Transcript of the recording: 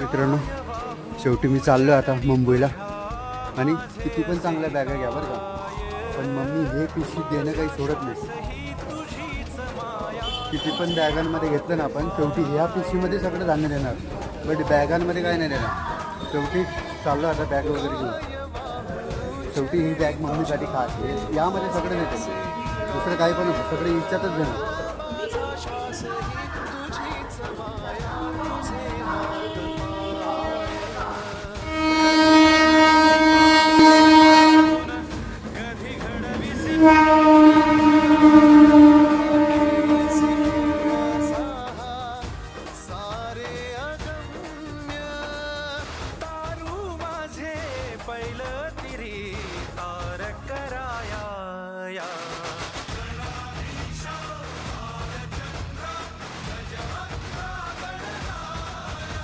मित्रांनो शेवटी मी चाललो आता मुंबईला. आणि किती पण चांगल्या बॅगा घ्या बरं का. पण मम्मी हे पिशवी देणं काही सोडत नाही. किती पण बॅगांमध्ये घेतलं ना आपण शेवटी ह्या पिशवीमध्ये सगळं धान्य देणार. बट बॅगांमध्ये काय नाही देणार. शेवटी चाललो आता बॅग वगैरे घेऊन. शेवटी ही बॅग मम्मीसाठी खास आहे. यामध्ये सगळं देते दुसरं काही पण सगळं इच्छातच देणार. Lady.